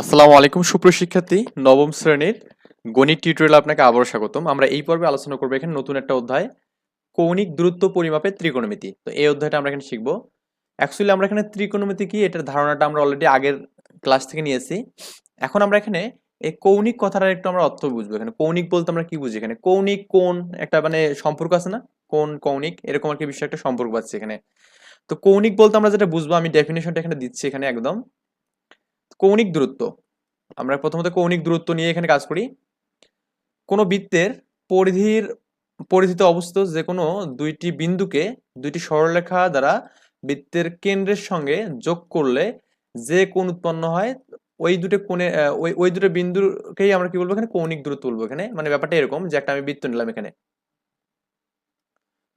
আসসালামু আলাইকুম সুপ্রশিক্ষার্থী নবম শ্রেণির গণিত টিউটোরিয়াল আপনাকে আবারও স্বাগতম। আমরা এই পর্বে আলোচনা করব এখানে নতুন একটা অধ্যায়, কৌণিক দূরত্ব পরিমাপের ত্রিকোণমিতি। তো এই অধ্যায়টা আমরা এখানে শিখব। অ্যাকচুয়ালি আমরা এখানে ত্রিকোণমিতি কি, এটার ধারণাটা আমরা অলরেডি আগের ক্লাস থেকে নিয়েছি। এখন আমরা এখানে এই কৌণিক কথাটার একটু আমরা অর্থ বুঝব। এখানে কৌণিক বলতে আমরা কি বুঝি? এখানে কৌণিক কোন একটা মানে সম্পর্ক আছে না? কোন কৌণিক, এরকম আর কি বিষয়ে একটা সম্পর্ক পাচ্ছি এখানে। তো কৌণিক বলতে আমরা যেটা বুঝব, আমি ডেফিনেশনটা এখানে দিচ্ছি এখানে একদম। কৌণিক দূরত্ব। আমরা প্রথমত কৌণিক দূরত্ব নিয়ে এখানে কাজ করি। কোনো বৃত্তের পরিধির, পরিধিতে অবস্থিত যে কোনো দুইটি বিন্দুকে দুইটি সরলরেখা দ্বারা বৃত্তের কেন্দ্রের সঙ্গে যোগ করলে যে কোণ উৎপন্ন হয়, ওই দুটো কোণে ওই ওই দুটো বিন্দুকেই আমরা কি বলব এখানে? কৌণিক দূরত্ব বলব এখানে। মানে ব্যাপারটা এরকম যে একটা আমি বৃত্ত নিলাম এখানে।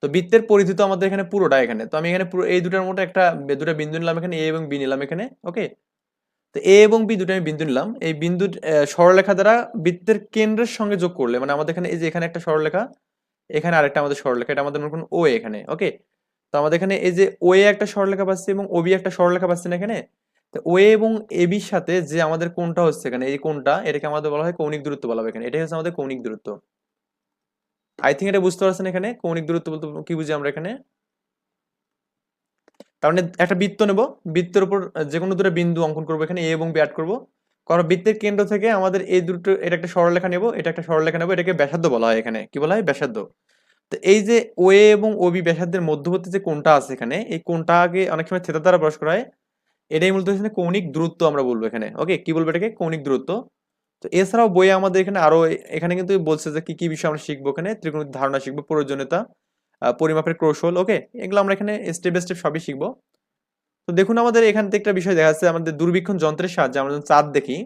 তো বৃত্তের পরিধি তো আমাদের এখানে পুরোটা এখানে। তো আমি এখানে পুরো, এই দুটার মধ্যে একটা, দুটো বিন্দু নিলাম এখানে, এ এবং বি নিলাম এখানে, ওকে? তো এ এবং বি দুটো আমি বিন্দু নিলাম। এই বিন্দু সরলরেখা দ্বারা বৃত্তের কেন্দ্রের সঙ্গে যোগ করলে মানে আমাদের এখানে এই যে এখানে একটা সরলরেখা, এখানে আরেকটা আমাদের সরলরেখা, এটা আমাদের মনে ও এখানে ওকে তো আমাদের এখানে এই যে ও এ একটা সরলরেখা পাচ্ছি এবং ও বি একটা সরলরেখা পাচ্ছি না এখানে? তো ও এ এবং এ বির সাথে যে আমাদের কোনটা হচ্ছে এখানে, এই কোনটা এটাকে আমাদের বলা হয় কৌণিক দূরত্ব বলা হয় এখানে, এটাই হচ্ছে আমাদের কৌণিক দূরত্ব। আই থিঙ্ক এটা বুঝতে পারছেন এখানে, কৌণিক দূরত্ব বলতে কি বুঝি আমরা এখানে? তার মানে একটা বৃত্ত নেব। বৃত্তের উপর যে কোনো দুটো বিন্দু অঙ্কন করব এখানে এ এবং বি অ্যাড করব। কারণ বৃত্তের কেন্দ্র থেকে আমাদের এই দুটো, এটা একটা সরলরেখা নেব, এটা একটা সরলরেখা নেব, এটাকে ব্যাসার্ধ বলা হয় এখানে। কি বলা হয়? ব্যাসার্ধ। তো এই যে ও এ এবং ও বি ব্যাসার্ধের মধ্যবর্তী যে কোনটা আছে এখানে, এই কোণটাকে অনেক সময় থেতা দ্বারা প্রকাশ করা হয়। এটাই মূলত এখানে কৌণিক দূরত্ব আমরা বলব এখানে। ওকে কি বলব এটাকে? কৌণিক দূরত্ব। তো এছাড়াও বইয়ে আমাদের এখানে আরও, এখানে কিন্তু বলছে যে কি কি বিষয় আমরা শিখব এখানে? ত্রিকোণমিতির ধারণা শিখব, প্রয়োজনীয়তা। পরিমাপের কৌশল ওকে এগুলো আমরা এখানে স্টেপ বাই স্টেপ সবই শিখব। তো দেখুন, আমাদের এখান থেকে একটা বিষয় দেখা যাচ্ছে আমাদের দূরবীক্ষণ যন্ত্রের সাহায্যে আমরা চাঁদ দেখি,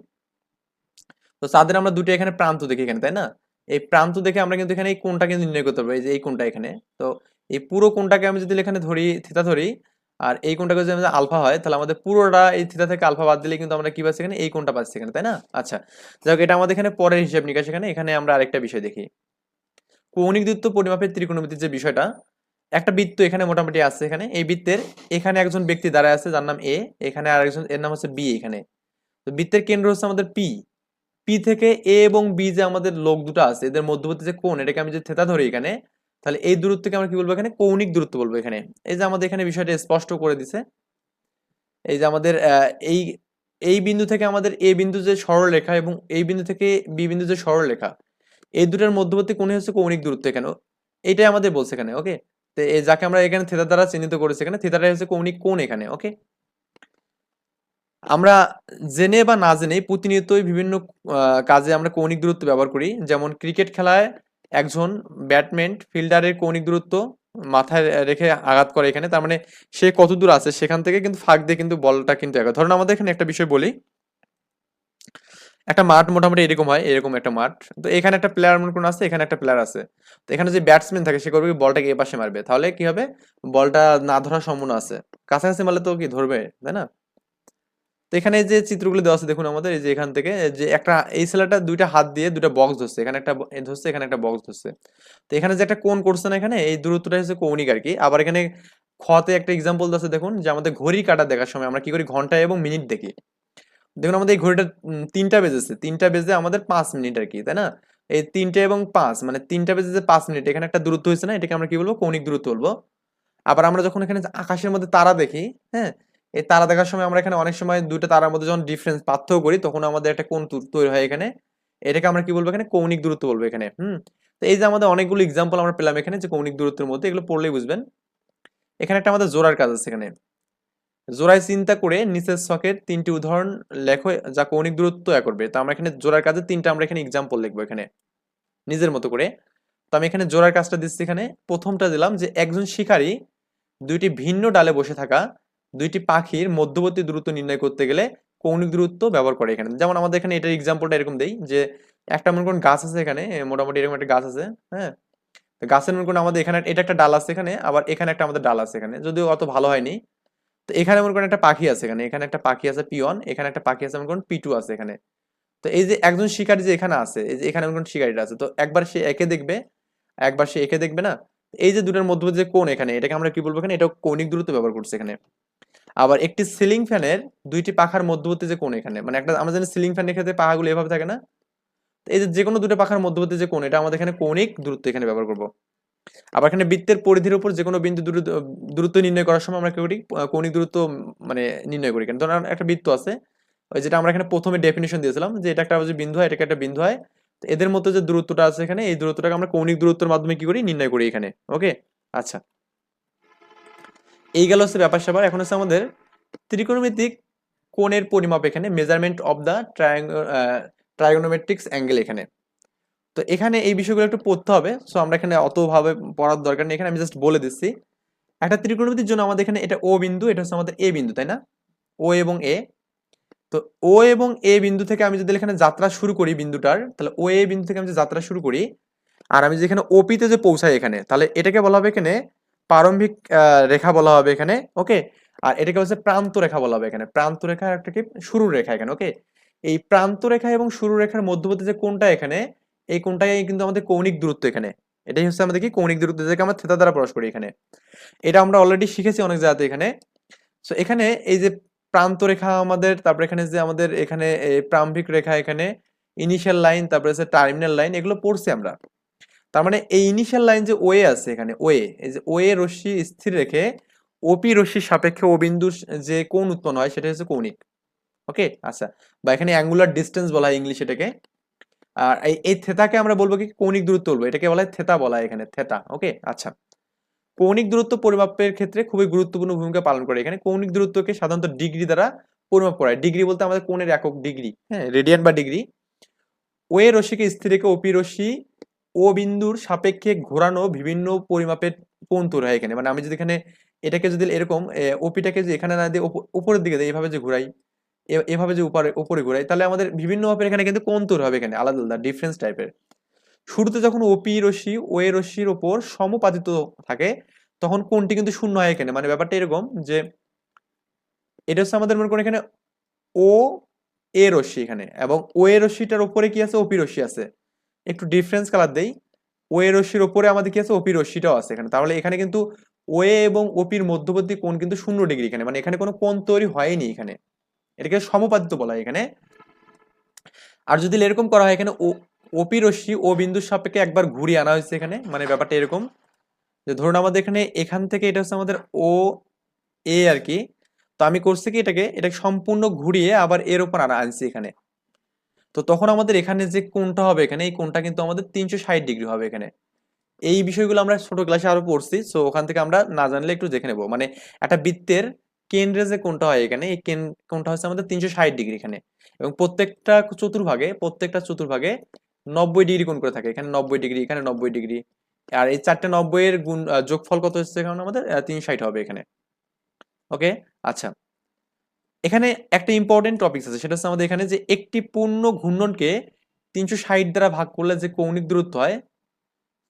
তো চাঁদের আমরা দুটো এখানে প্রান্ত দেখি এখানে, তাই না? এই প্রান্ত দেখে আমরা কিন্তু এখানে এই কোণটা কিন্তু নির্ণয় করতে পারব, এই যে এই কোনটা এখানে। তো এই পুরো কোনটাকে আমি যদি এখানে ধরি থিতা ধরি, আর এই কোনটাকে যদি আলফা হয়, তাহলে আমাদের পুরোটা এই থিতা থেকে আলফা বাদ দিলে কিন্তু আমরা কি পাচ্ছি এখানে? এই কোনটা পাচ্ছি এখানে, তাই না? আচ্ছা যাই হোক, এটা আমাদের এখানে পরের হিসাব নিকাশ এখানে এখানে আমরা আরেকটা বিষয় দেখি। কৌণিক দূরত্ব পরিমাপের ত্রিকোণমিতির যে বিষয়টা, একটা বৃত্ত এখানে মোটামুটি আছে এখানে, এই বৃত্তের এখানে একজন ব্যক্তি দাঁড়ায় আছে, যার নাম এ এখানে আরেকজন, এর নাম হচ্ছে বি এখানে। তো বৃত্তের কেন্দ্র হচ্ছে আমাদের পি পি থেকে এ এবং বি যে আমাদের লোক দুটো আছে, এদের মধ্যবর্তী যে কোণ, এটাকে আমি যদি থেতা ধরি এখানে, তাহলে এই দূরত্বকে আমরা কি বলব এখানে? কৌণিক দূরত্ব বলব এখানে। এই যে আমাদের এখানে বিষয়টা স্পষ্ট করে দিছে, এই যে আমাদের এই এই বিন্দু থেকে আমাদের এ বিন্দু যে সরলরেখা এবং এই বিন্দু থেকে বি বিন্দু যে সরলরেখা এই দুটার মধ্যবর্তী কোণই হচ্ছে কৌণিক দূরত্ব এখানে এইটাই আমাদের বলছে এখানে ওকে তো যাকে আমরা এখানে থিতা দ্বারা চিহ্নিত করেছি এখানে থিতাটাই হচ্ছে কৌণিক কোণ এখানে ওকে আমরা জেনে বা না জেনে প্রতিনিয়তই বিভিন্ন কাজে আমরা কৌণিক দূরত্ব ব্যবহার করি। যেমন ক্রিকেট খেলায় একজন ব্যাটম্যান ফিল্ডারের কৌণিক দূরত্ব মাথায় রেখে আঘাত করে এখানে, তার মানে সে কত দূর আছে সেখান থেকে কিন্তু ফাঁক দিয়ে কিন্তু বলটা কিন্তু ধরুন আমাদের এখানে একটা বিষয় বলি। একটা মাঠ মোটামুটি এরকম হয়, এরকম একটা মাঠ। তো এখানে একটা প্লেয়ার মনে করুন আছে? এখানে একটা প্লেয়ার আছে। তো এখানে যে ব্যাটসম্যান থাকে, সে করবে কি বলটাকে এ পাশে মারবে। তাহলে কি হবে? বলটা না ধরার সম্ভাবনা আছে। কাছাকাছি মারলে তো কি ধরবে, তাই না? তো এখানে যে চিত্রগুলো দেওয়া আছে, দেখুন আমাদের, এই যে এখান থেকে যে একটা, এই ছেলেটা দুইটা হাত দিয়ে দুইটা বক্স ধরছে। এখানে একটা ধরছে, এখানে একটা বক্স ধরছে। তো এখানে যে একটা কোন করছে না এখানে, এই দূরত্বটা হচ্ছে কৌণিক আর কি। আবার এখানে খতে একটা এক্সাম্পল আছে, দেখুন, যে আমাদের ঘড়ির কাটা দেখার সময় আমরা কি করি? ঘণ্টা এবং মিনিট দেখি। দেখুন, আমাদের এই ঘড়িটা তিনটা বেজেছে। তিনটা বেজে আমাদের পাঁচ মিনিট আর কি, তাই না? এই তিনটে এবং পাঁচ মানে তিনটা বেজে যে পাঁচ মিনিট। এখানে একটা দূরত্ব হয়েছে না? এটাকে আমরা কি বলব? কৌণিক দূরত্ব বলব। আবার আমরা যখন এখানে আকাশের মধ্যে তারা দেখি হ্যাঁ এই তারা দেখার সময় আমরা এখানে অনেক সময় দুটো তারার মধ্যে যখন ডিফারেন্স পার্থক্য করি, তখন আমাদের একটা তু- তৈরি হয় এখানে। এটাকে আমরা কি বলব এখানে? কৌণিক দূরত্ব বলব এখানে, হুম? তো এই যে আমাদের অনেকগুলো এক্সাম্পল আমরা পেলাম এখানে যে কৌণিক দূরত্বের মধ্যে, এগুলো পড়লেই বুঝবেন। এখানে একটা আমাদের জোড়ার কাজ আছে এখানে। জোড়ায় চিন্তা করে নিচের ছকের তিনটি উদাহরণ লেখো, যা কৌণিক দূরত্ব এ করবে। তো আমরা এখানে জোড়ার কাজে তিনটা আমরা এখানে এক্সাম্পল লিখব এখানে, নিজের মতো করে। তো আমি এখানে জোড়ার কাজটা দিচ্ছি এখানে। প্রথমটা দিলাম যে একজন শিকারী দুইটি ভিন্ন ডালে বসে থাকা দুইটি পাখির মধ্যবর্তী দূরত্ব নির্ণয় করতে গেলে কৌণিক দূরত্ব ব্যবহার করে এখানে। যেমন আমাদের এখানে এটার এক্সাম্পলটা এরকম দেই যে একটা মনে করুন গাছ আছে এখানে মোটামুটি এরকম একটা গাছ আছে হ্যাঁ? গাছের মনে করুন আমাদের এখানে এটা একটা ডাল আছে এখানে, আবার এখানে একটা আমাদের ডাল আছে এখানে। যদিও অত ভালো হয়নি এখানে মনে করেন একটা পাখি আছে এখানে। এখানে একটা পাখি আছে পি ওয়ান এখানে একটা পাখি আছে মনে করুন পি টু আছে এখানে। তো এই যে একজন শিকারী যে এখানে আছে, এই যে এখানে মনে করুন শিকারীটা আছে, তো একবার সে একে দেখবে, একবার সে একে দেখবে না? এই যে দুটার মধ্যে যে কোণ এখানে, এটাকে আমরা কি বলব এখানে? এটা কৌণিক দূরত্ব ব্যবহার করছে এখানে। আবার একটি সিলিং ফ্যানের দুইটি পাখার মধ্যবর্তী যে কোণ এখানে মানে একটা জানি সিলিং ফ্যানের ক্ষেত্রে পাখাগুলো এভাবে থাকে না? এই যে যে কোনো দুটো পাখার মধ্যবর্তী যে কোণ, এটা আমাদের এখানে কৌণিক দূরত্ব এখানে ব্যবহার করব। আবার এখানে বৃত্তের পরিধির উপর যে কোনো বিন্দু দূরত্ব নির্ণয় করার সময় আমরা কি করি? কৌণিক দূরত্ব মানে নির্ণয় করি। কেন একটা বৃত্ত আছে, ওই যেটা আমরা এখানে প্রথমে ডেফিনেশন দিয়েছিলাম যে এটা একটা বিন্দু হয়, এটাকে একটা বিন্দু হয়। এদের মধ্যে যে দূরত্বটা আছে এখানে, এই দূরত্বটাকে আমরা কৌণিক দূরত্বের মাধ্যমে কি করি? নির্ণয় করি এখানে, ওকে? আচ্ছা। এই গেল হচ্ছে ব্যাপার স্যাপার। এখন হচ্ছে আমাদের ত্রিকোণমিতিক কোণের পরিমাপ এখানে measurement of the trigonometrics angle এখানে। তো এখানে এই বিষয়গুলো একটু পড়তে হবে। সো আমরা এখানে অতভাবে পড়ার দরকার নেই। এখানে আমি জাস্ট বলে দিচ্ছি। একটা ত্রিকোণমিতির জন্য আমাদের এখানে এটা ও বিন্দু, এটা হচ্ছে আমাদের এ বিন্দু, তাই না? ও এবং এ তো ও এবং এ বিন্দু থেকে আমি যদি এখানে যাত্রা শুরু করি বিন্দুটার, তাহলে ও এ বিন্দু থেকে আমি যে যাত্রা শুরু করি, আর আমি যেখানে ওপিতে যে পৌঁছাই এখানে, তাহলে এটাকে বলা হবে এখানে প্রারম্ভিক রেখা বলা হবে এখানে ওকে আর এটাকে হচ্ছে প্রান্ত রেখা বলা হবে এখানে। প্রান্ত রেখা একটা কি? শুরুর রেখা এখানে ওকে এই প্রান্ত রেখা এবং শুরু রেখার মধ্যবর্তী যে কোনটা এখানে এই কোণটাই কিন্তু আমাদের কৌণিক দূরত্ব এখানে। এটাই হচ্ছে আমাদের কি? কৌণিক দূরত্ব যেটাকে আমরা থেতা দ্বারা প্রকাশ করি এখানে। এটা আমরা অলরেডি শিখেছি অনেক জায়গাতে এখানে। সো এখানে এই যে প্রান্ত রেখা আমাদের, তারপর এখানে যে আমাদের এখানে এই প্রারম্ভিক রেখা এখানে ইনিশিয়াল লাইন তারপরে হচ্ছে টার্মিনাল লাইন এগুলো পড়ছি আমরা। তার মানে এই ইনিশিয়াল লাইন যে ওয়ে আছে এখানে ওয়ে এই যে ওয়ে রশ্মি স্থির রেখে ওপি রশ্মির সাপেক্ষে ও বিন্দুর যে কোণ উৎপন্ন হয় সেটা হচ্ছে কৌণিক। ওকে আচ্ছা। বা এখানে অ্যাঙ্গুলার ডিস্টেন্স বলা হয় ইংলিশ এটাকে। আর এই থেতাকে আমরা বলব কি, কৌণিক দূরত্ব বলব। এটাকে বলা হয় থেতা বলা হয় এখানে, থেতা ওকে আচ্ছা। কৌণিক দূরত্ব পরিমাপের ক্ষেত্রে খুবই গুরুত্বপূর্ণ ভূমিকা পালন করে এখানে। কৌণিক দূরত্বকে সাধারণত ডিগ্রি দ্বারা পরিমাপ করা হয়। ডিগ্রি বলতে আমাদের কোণের একক ডিগ্রি হ্যাঁ রেডিয়ান বা ডিগ্রি। ওয়ে রশ্মিকে স্থির রেখে ওপি রশ্মি ও বিন্দুর সাপেক্ষে ঘোরানো বিভিন্ন পরিমাপের কোণ তৈরি হয় এখানে। মানে আমি যদি এখানে এটাকে যদি এরকম ওপিটাকে যে এখানে না দিয়ে উপরের দিকে দেয় এভাবে যে ঘুরাই এভাবে যে উপরে উপরে ঘুরাই তাহলে আমাদের বিভিন্ন মাপের এখানে কিন্তু কোণ তৈরি হবে এখানে, আলাদা আলাদা ডিফারেন্স টাইপের শুরুতে যখন ওপি রশ্মি ও এ রশ্মির ওপর সমপাতিত থাকে, তখন কোনটি কিন্তু শূন্য হয় এখানে। মানে ব্যাপারটা এরকম যে, এটা হচ্ছে আমাদের মনে করেন এখানে ও এ রশ্মি এখানে, এবং ও এ রশ্মিটার ওপরে কি আছে? ওপি রশ্মি আছে। একটু ডিফারেন্স কালার দেই। ও এ রশ্মির ওপরে আমাদের কি আছে? ওপি রশ্মিটাও আছে এখানে। তাহলে এখানে কিন্তু ও এ এবং ওপির মধ্যবর্তী কোণ কিন্তু শূন্য ডিগ্রি এখানে। মানে এখানে কোনো কোণ তৈরি হয়নি এখানে। এটাকে সমপাতিত বলা হয় এখানে। আর যদি এরকম করা হয়, এখানে ওপি রশ্মি ও বিন্দুর সাপেক্ষে একবার ঘুরিয়ে আনা হয়েছে এখানে মানে ব্যাপারটা এরকম। যে ধরুন আমাদের এখানে এখান থেকে এটা হচ্ছে আমাদের ও এ আর কি। তো আমি করছি কি এটাকে এটাকে সম্পূর্ণ ঘুরিয়ে আবার এর ওপর আনা, আনছি এখানে। তো তখন আমাদের এখানে যে কোনটা হবে এখানে, এই কোনটা কিন্তু আমাদের তিনশো ষাট ডিগ্রি হবে এখানে। এই বিষয়গুলো আমরা ছোট ক্লাসে আরও পড়ছি সো ওখান থেকে আমরা না জানলে একটু দেখে নেব। মানে একটা বৃত্তের কেন্দ্রে যে কোনটা হয় এখানে, এই কেন, কোণটা হচ্ছে আমাদের তিনশো ষাট ডিগ্রি এখানে। এবং প্রত্যেকটা চতুর্ভাগে প্রত্যেকটা চতুর্ভাগে নব্বই ডিগ্রি কোণ করে থাকে। এখানে নব্বই ডিগ্রি, এখানে নব্বই ডিগ্রি। আর এই চারটে নব্বই এর গুণ যোগফল কত হচ্ছে এখানে আমাদের? তিনশো ষাট হবে এখানে। ওকে? আচ্ছা। এখানে একটা ইম্পর্টেন্ট টপিক আছে। সেটা হচ্ছে আমাদের এখানে যে একটি পূর্ণ ঘূর্ণনকে তিনশো ষাট দ্বারা ভাগ করলে যে কৌণিক দূরত্ব হয়,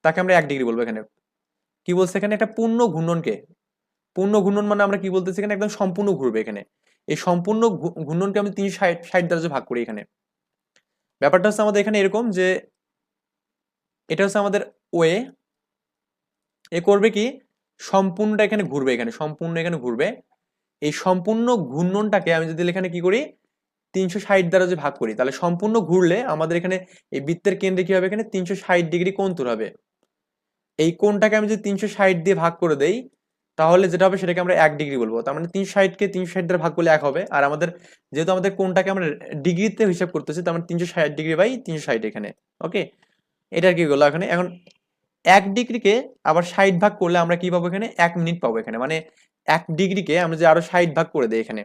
তাকে আমরা এক ডিগ্রি বলব এখানে। কি বলছে এখানে? একটা পূর্ণ ঘূর্ণনকে পূর্ণ ঘূর্ণন মানে আমরা কি বলতেছি এখানে? একদম সম্পূর্ণ ঘুরবে এখানে। এই সম্পূর্ণ ঘূর্ণনকে আমি তিনশো ষাট ষাট দ্বারা ভাগ করি এখানে। ব্যাপারটা হচ্ছে আমাদের এখানে এরকম যে, এটা হচ্ছে আমাদের ওয়ে। এ করবে কি? সম্পূর্ণটা এখানে ঘুরবে এখানে, সম্পূর্ণ এখানে ঘুরবে। এই সম্পূর্ণ ঘূর্ণনটাকে আমি যদি এখানে কি করি? তিনশো ষাট দ্বারা যে ভাগ করি, তাহলে সম্পূর্ণ ঘুরলে আমাদের এখানে এই বৃত্তের কেন্দ্রে কি হবে? এখানে তিনশো ষাট ডিগ্রি কোণ তৈরি হবে। এই কোণটাকে আমি যদি তিনশো ষাট দিয়ে ভাগ করে দেই তাহলে যেটা হবে সেটাকে আমরা এক ডিগ্রি বলব। তার মানে তিনশো ষাটকে তিনশো ষাট দ্বারা ভাগ করলে এক হবে। আর আমাদের যেহেতু আমাদের কোনটাকে আমরা ডিগ্রিতে হিসাব করতেছি, তার মানে তিনশো ষাট ডিগ্রি বাই তিনশো ষাট এখানে। ওকে এটা কি হলো এখানে? এখন এক ডিগ্রিকে আবার ষাট ভাগ করলে আমরা কি পাবো এখানে? এক মিনিট পাবো এখানে। মানে এক ডিগ্রিকে আমরা যে আরও ষাট ভাগ করে দেই এখানে,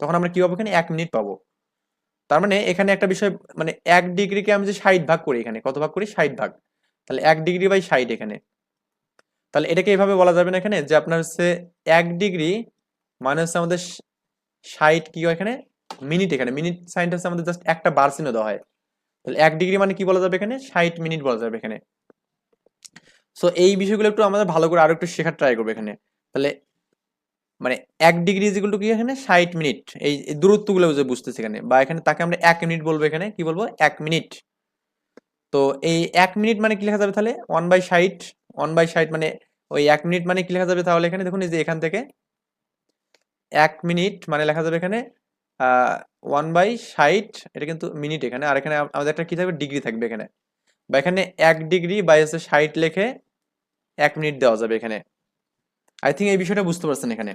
তখন আমরা কি পাবো এখানে? এক মিনিট পাবো। তার মানে এখানে একটা বিষয় মানে এক ডিগ্রিকে আমি যে ষাট ভাগ করি এখানে, কত ভাগ করি? ষাট ভাগ। তাহলে এক ডিগ্রি বাই ষাট এখানে। তাহলে এটাকে এইভাবে বলা যাবে না এখানে যে আপনার হচ্ছে এক ডিগ্রি মানে হচ্ছে আমাদের ষাট কি হয় এখানে? মিনিট এখানে। মিনিট সাইনটা হচ্ছে আমাদের জাস্ট একটা বার চিহ্ন দেওয়া হয়। তাহলে এক ডিগ্রি মানে কি বলা যাবে এখানে? ষাট মিনিট বলা যাবে এখানে। সো এই বিষয়গুলো একটু আমাদের ভালো করে আরও একটু শেখার ট্রাই করবে এখানে। তাহলে মানে এক ডিগ্রি যেগুলো কি এখানে? ষাট মিনিট এই দূরত্বগুলো যে বুঝতেছি এখানে। বা এখানে তাকে আমরা এক মিনিট বলব এখানে। কি বলব? এক মিনিট তো এই এক মিনিট মানে কি লেখা যাবে তাহলে? ওয়ান বাই ষাট ওয়ান বাই ষাট মানে ওই এক মিনিট মানে কি লেখা যাবে? তাহলে এখানে দেখুন, এই যে এখান থেকে এক মিনিট মানে লেখা যাবে এখানে ওয়ান বাই ষাট এটা কিন্তু মিনিট এখানে। আর এখানে আমাদের একটা কি থাকবে? ডিগ্রি থাকবে এখানে। বা এখানে এক ডিগ্রি বাই হচ্ছে ষাট লেখে এক মিনিট দেওয়া যাবে এখানে। আই থিঙ্ক এই বিষয়টা বুঝতে পারছেন এখানে।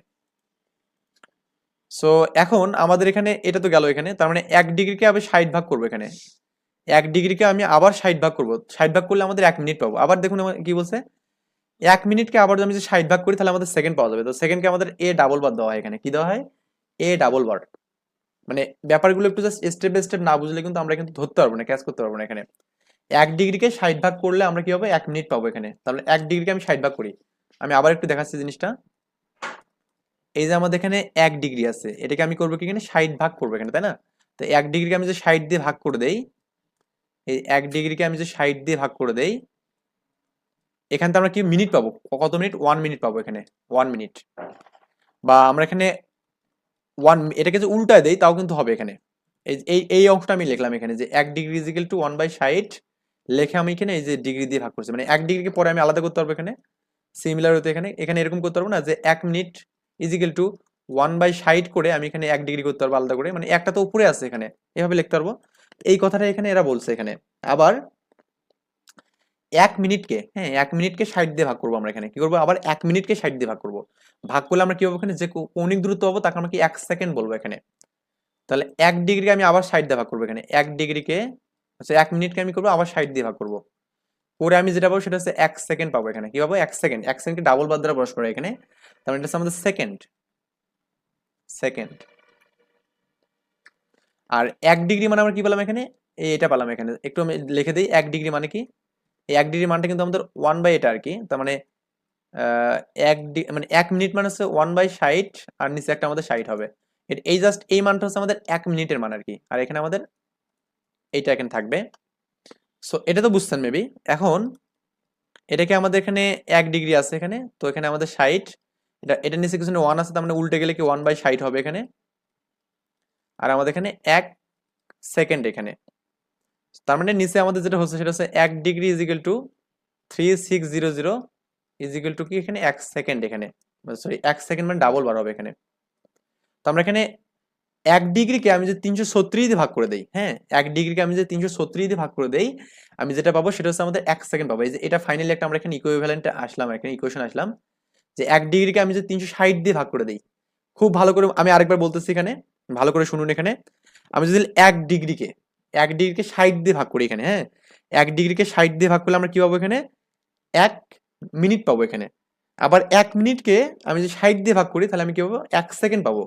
সো এখন আমাদের এখানে, এটা তো গেল এখানে। তার মানে এক ডিগ্রিকে আমি ষাট ভাগ করব এখানে। এক ডিগ্রিকে আমি আবার ষাট ভাগ করব। ষাট ভাগ করলে আমাদের এক মিনিট পাবো। আবার দেখুন কি বলছে? এক মিনিটকে আবার যদি আমি যদি ষাট ভাগ করি, তাহলে আমাদের সেকেন্ড পাওয়া যাবে। তো সেকেন্ডকে আমাদের এ ডাবল বার দেওয়া হয় এখানে। কি দেওয়া হয়? এ ডাবল বার মানে ব্যাপারগুলো একটু জাস্ট স্টেপ বাই স্টেপ না বুঝলে কিন্তু আমরা কিন্তু ধরতে পারব না ক্যাচ করতে পারব না এখানে। এক ডিগ্রিকে ষাট ভাগ করলে আমরা কি হবে এক মিনিট পাবো এখানে। তাহলে এক ডিগ্রিকে আমি ষাট ভাগ করি। আমি আবার একটু দেখাচ্ছি জিনিসটা। এই যে আমাদের এখানে এক ডিগ্রি আছে। এটাকে আমি করব কি এখানে? ষাট ভাগ করব এখানে, তাই না? তো এক ডিগ্রিকে আমি যে ষাট দিয়ে ভাগ করে দেই এই এক ডিগ্রিকে আমি যে ষাট দিয়ে ভাগ করে দেই, এখান থেকে আমরা কি মিনিট পাবো? কত মিনিট ওয়ান মিনিট পাবো এখানে। ওয়ান মিনিট বা আমরা এখানে ওয়ান এটাকে যে উল্টায় দেই, তাও কিন্তু হবে এখানে। এই এই এই অংশটা আমি লিখলাম এখানে যে এক degree equal to one by ষাট লেখে আমি এখানে এই যে ডিগ্রি দিয়ে ভাগ করছি। মানে এক ডিগ্রিকে পরে আমি আলাদা করতে পারব এখানে। সিমিলার হতে এখানে। এখানে এরকম করতে পারব না যে এক minute equal to one by ষাট করে আমি এখানে এক ডিগ্রি করতে পারব আলাদা করে। মানে একটা তো উপরে আছে এখানে। এভাবে লিখতে পারব। এই কথাটা এখানে এরা বলছে এখানে। আবার এক মিনিটকে হ্যাঁ এক মিনিটকে ষাট দিয়ে ভাগ করব আমরা এখানে। কি করব? আবার এক মিনিটকে ষাট দিয়ে ভাগ করব। ভাগ করলে আমরা কি পাবো এখানে? যে কৌণিক দূরত্ব পাবো তাকে আমরা কি এক সেকেন্ড বলব এখানে? তাহলে এক ডিগ্রিকে আমি আবার ষাট দিয়ে ভাগ করব এখানে। এক ডিগ্রিকে আচ্ছা এক মিনিটকে আমি করব? আবার ষাট দিয়ে ভাগ করব। পরে আমি যেটা পাবো সেটা হচ্ছে এক সেকেন্ড পাবো এখানে। কি পাবো? এক সেকেন্ড। এক সেকেন্ডকে ডাবল বাদ দ্বারা বস করে এখানে। তার মানে এটা হচ্ছে আমাদের সেকেন্ড সেকেন্ড আর এক ডিগ্রি মানে আমরা কি পেলাম এখানে? এটা পেলাম এখানে। একটু আমি লিখে দিই, এক ডিগ্রি মানে কি? এক ডিগ্রি মানটা কিন্তু আমাদের ওয়ান বাই এটা আর কি। তার মানে এক মানে এক মিনিট মানে হচ্ছে ওয়ান বাই ষাট, আর নিচে একটা আমাদের ষাট হবে। এই জাস্ট এই মানটা হচ্ছে আমাদের এক মিনিটের মান আর কি। আর এখানে আমাদের এইটা এখানে থাকবে। সো এটা তো বুঝছেন মেবি এখন, এটাকে আমাদের এখানে এক ডিগ্রি আছে এখানে। তো এখানে আমাদের ষাট। এটা এটা নিচে কিছু ওয়ান আছে, তার মানে উল্টে গেলে কি ওয়ান বাই ষাট হবে এখানে? আর আমাদের এখানে এক সেকেন্ড এখানে। তার মানে নিচে আমাদের যেটা হচ্ছে সেটা হচ্ছে এক degree equal to three six zero zero equal to কি এখানে? এক সেকেন্ড এখানে। সরি এক সেকেন্ড মানে ডাবল বার হবে এখানে। তো আমরা এখানে এক ডিগ্রিকে আমি যদি তিনশো ছত্রিশ দিয়ে ভাগ করে দেই হ্যাঁ? এক ডিগ্রিকে আমি যদি তিনশো ছত্রিশ দিয়ে ভাগ করে দেই, আমি যেটা পাবো সেটা হচ্ছে আমাদের এক সেকেন্ড পাবো। এই যে এটা ফাইনালি একটা আমরা এখানে ইকুইভ্যালেন্টে আসলাম, এখানে ইকুয়েশন আসলাম, যে এক ডিগ্রিকে আমি যদি তিনশো ষাট দিয়ে ভাগ করে দিই। খুব ভালো করে আমি আরেকবার বলতেছি এখানে। ভালো করে শুনুন এখানে। আমি যদি এক ডিগ্রিকে এক ডিগ্রিকে ষাট দিয়ে ভাগ করি এখানে হ্যাঁ? এক ডিগ্রিকে ষাট দিয়ে ভাগ করলে আমরা কি পাবো এখানে? এক মিনিট পাবো এখানে। আবার এক মিনিটকে আমি যদি ষাট দিয়ে ভাগ করি, তাহলে আমি কি পাবো? এক সেকেন্ড পাবো।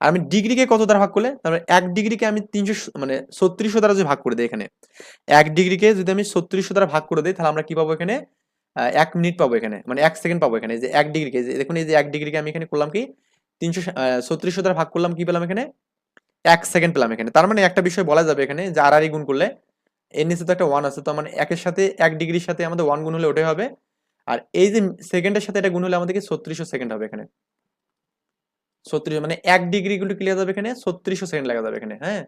আর আমি ডিগ্রিকে কত দ্বারা ভাগ করলে? তাহলে এক ডিগ্রিকে আমি তিনশো মানে ছত্রিশশো দ্বারা যদি ভাগ করে দিই এখানে। এক ডিগ্রিকে যদি আমি ছত্রিশশো দ্বারা ভাগ করে দিই, তাহলে আমরা কি পাবো এখানে? এক মিনিট পাবো এখানে মানে এক সেকেন্ড পাবো এখানে। যে এক ডিগ্রিকে দেখুন এই যে এক ডিগ্রিকে আমি এখানে করলাম কি? তিনশো ছত্রিশশো দ্বারা ভাগ করলাম, কি পেলাম এখানে? এক সেকেন্ড পেলাম এখানে। তার মানে একটা বিষয় বলা যাবে এখানে যে আর গুণ করলে এর নিচে তো একটা ওয়ান আছে, তো মানে একের সাথে এক ডিগ্রির সাথে আমাদের ওয়ান গুণ হলে ওটাই হবে। আর এই যে সেকেন্ডের সাথে এটা গুণ হলে আমাদেরকে ছত্রিশশো সেকেন্ড হবে এখানে। ছত্রিশ মানে এক ডিগ্রি গুলো কি লেখা যাবে এখানে, ছত্রিশশো সেকেন্ড লেখা যাবে এখানে হ্যাঁ?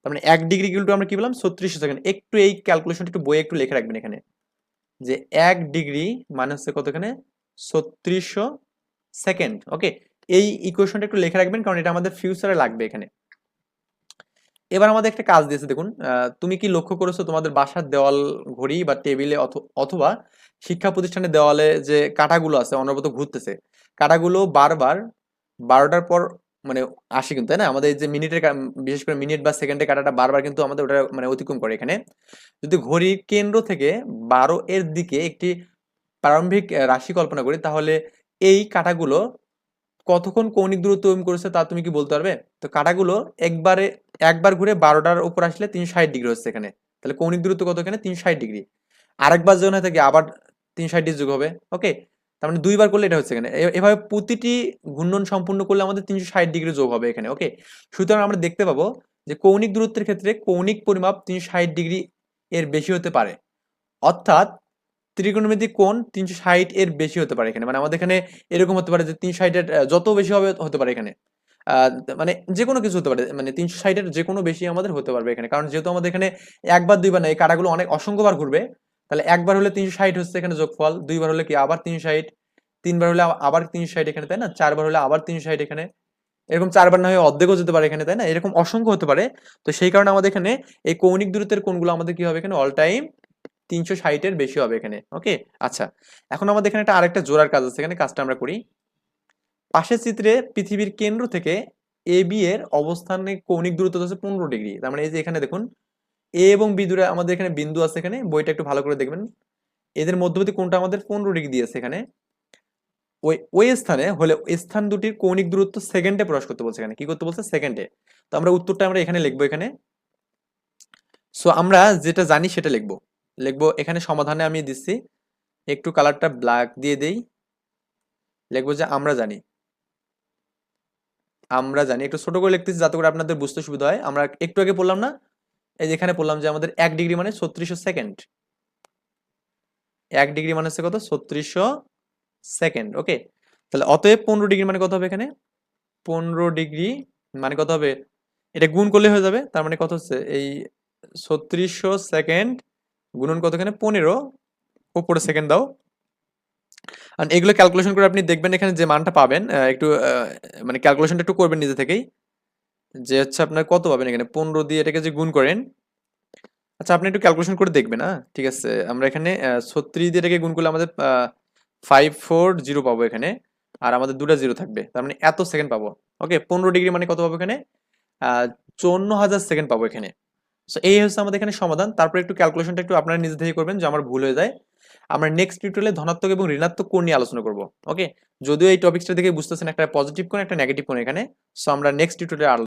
তার মানে এক ডিগ্রি গুলো আমরা কি বললাম ছত্রিশশো সেকেন্ড একটু এই ক্যালকুলেশনটা একটু বইয়ে একটু লিখে রাখবেন এখানে। যে এক ডিগ্রি মানে হচ্ছে কত এখানে? ছত্রিশশো সেকেন্ড ওকে এই ইকুয়েশনটা একটু লিখে রাখবেন, কারণ এটা আমাদের ফিউচারে লাগবে এখানে। এবার আমাদের একটা কাজ দিয়েছে, দেখুন তুমি কি লক্ষ্য করেছ তোমাদের বাসার দেওয়াল ঘড়ি বা টেবিলে অথ- অথবা শিক্ষা প্রতিষ্ঠানের দেওয়ালে যে কাঁটাগুলো আছে, অনবরত ঘুরতেছে, কাঁটাগুলো বারবার বারোটার পর মানে আসে কিন্তু, তাই না? আমাদের যে মিনিটের বিশেষ করে মিনিট বা সেকেন্ডের কাঁটাটা বারবার কিন্তু আমাদের ওটা মানে অতিক্রম করে এখানে। যদি ঘড়ির কেন্দ্র থেকে বারো এর দিকে একটি প্রারম্ভিক রাশি কল্পনা করি, তাহলে এই কাঁটাগুলো কতক্ষণ কৌণিক দূরত্ব অতিক্রম করেছে তা তুমি কি বলতে পারবে? তো কাঁটাগুলো একবারে, একবার ঘুরে বারোটার উপর আসলে তিনশো ষাট ডিগ্রি হচ্ছে এখানে। তাহলে কৌণিক দূরত্ব কত এখানে? তিনশো ষাট ডিগ্রি। আরেকবার যখন হয়ে থাকে আবার তিনশো ষাট ডিগ্রি যোগ হবে। ওকে? তার মানে দুইবার করলে এটা হচ্ছে এখানে। এভাবে প্রতিটি ঘূর্ণন সম্পূর্ণ করলে আমাদের তিনশো ষাট ডিগ্রি যোগ হবে এখানে। ওকে? সুতরাং আমরা দেখতে পাবো যে কৌণিক দূরত্বের ক্ষেত্রে কৌণিক পরিমাপ তিনশো ষাট ডিগ্রি এর বেশি হতে পারে। অর্থাৎ ত্রিকোণমিতিক কোণ তিনশো ষাট এর বেশি হতে পারে এখানে। মানে আমাদের এখানে এরকম হতে পারে যে তিনশো ষাটের যত বেশি হবে হতে পারে এখানে। মানে যে কোনো কিছু হতে পারে। মানে তিনশো ষাটের যে কোনো বেশি আমাদের হতে পারবে এখানে। কারণ যেহেতু আমাদের এখানে একবার, দুইবার না, এই কাটাগুলো অনেক অসংখ্যবার ঘুরবে, তাহলে একবার হলে তিনশো ষাট হচ্ছে এখানে যোগফল, দুইবার হলে কি আবার তিনশো ষাট, তিনবার হলে আবার- তিনশো ষাট এখানে, তাই না? চারবার হলে আবার তিনশো ষাট এখানে। এরকম চারবার না হয়ে অর্ধেকও যেতে পারে এখানে, তাই না? এরকম অসংখ্য হতে পারে। তো সেই কারণে আমাদের এখানে এই কৌণিক দূরত্বের কোণগুলো আমাদের কি হবে এখানে? অল টাইম তিনশো ষাটের বেশি হবে এখানে ওকে আচ্ছা এখন আমাদের এখানে একটা আরেকটা জোড়ার কাজ আছে, এখানে কাজটা আমরা করি। পাশের চিত্রে পৃথিবীর কেন্দ্র থেকে এ বি এর অবস্থানে কৌণিক দূরত্ব হচ্ছে পনেরো ডিগ্রি, তার মানে এই যে এখানে দেখুন এ এবং বি দূরে আমাদের এখানে বিন্দু আছে এখানে, বইটা একটু ভালো করে দেখবেন। এদের মধ্যবর্তী কোনটা আমাদের পনেরো ডিগ্রি দিয়েছে এখানে। ওই ওই স্থানে হলে স্থান দুটির কৌণিক দূরত্ব সেকেন্ডে প্রকাশ করতে বলছে এখানে, কি করতে বলছে? সেকেন্ডে। তো আমরা উত্তরটা আমরা এখানে লিখব এখানে। সো আমরা যেটা জানি সেটা লিখব। লিখব, এখানে সমাধানে আমি দিচ্ছি, একটু কালারটা ব্ল্যাক দিয়ে দেই, লিখব যে আমরা জানি। আমরা জানি, একটু ছোট করে লিখতেছি যাতে করে আপনাদের বুঝতে সুবিধা হয়। আমরা একটু আগে বললাম না, এই যে এখানে বললাম যে আমাদের এক ডিগ্রি মানে ছত্রিশশো সেকেন্ড এক ডিগ্রি মানে হচ্ছে কত? ছত্রিশশো সেকেন্ড ওকে তাহলে অতএব পনেরো ডিগ্রি মানে কত হবে এখানে? পনেরো ডিগ্রি মানে কত হবে? এটা গুণ করলে হয়ে যাবে, তার মানে কত হচ্ছে? এই ছত্রিশশো সেকেন্ড গুণন কত এখানে পনেরো। উপরে সেকেন্ড দাও। আর এগুলো ক্যালকুলেশন করে আপনি দেখবেন এখানে যে মানটা পাবেন একটু মানে ক্যালকুলেশনটা একটু করবেন নিজে থেকেই। যে হচ্ছে আপনার কত পাবেন এখানে? পনেরো দিয়ে এটাকে যে গুণ করেন। আচ্ছা আপনি একটু ক্যালকুলেশন করে দেখবেন হ্যাঁ ঠিক আছে? আমরা এখানে ছত্রিশ দিয়ে এটাকে গুণ করলে আমাদের ফাইভ ফোর জিরো পাবো এখানে। আর আমাদের দুটা জিরো থাকবে। তার মানে এত সেকেন্ড পাবো। ওকে পনেরো ডিগ্রি মানে কত পাবো এখানে? চৌন্ন হাজার সেকেন্ড পাবো এখানে। সো এই হচ্ছে আমাদের এখানে সমাধান। তারপরে একটু ক্যালকুলেশনটা একটু আপনারা নিজে থেকে করবেন, যে আমার ভুল হয়ে যায়। আমরা নেক্সট টিউটোরিয়ালে ধনাত্মক এবং ঋণাত্মক কোণ নিয়ে আলোচনা করব ওকে যদিও এই টপিকটা দেখে বুঝতেছেন একটা পজিটিভ কোণ, একটা নেগেটিভ কোণ এখানে। সো আমরা নেক্সট টিউটোরিয়ালে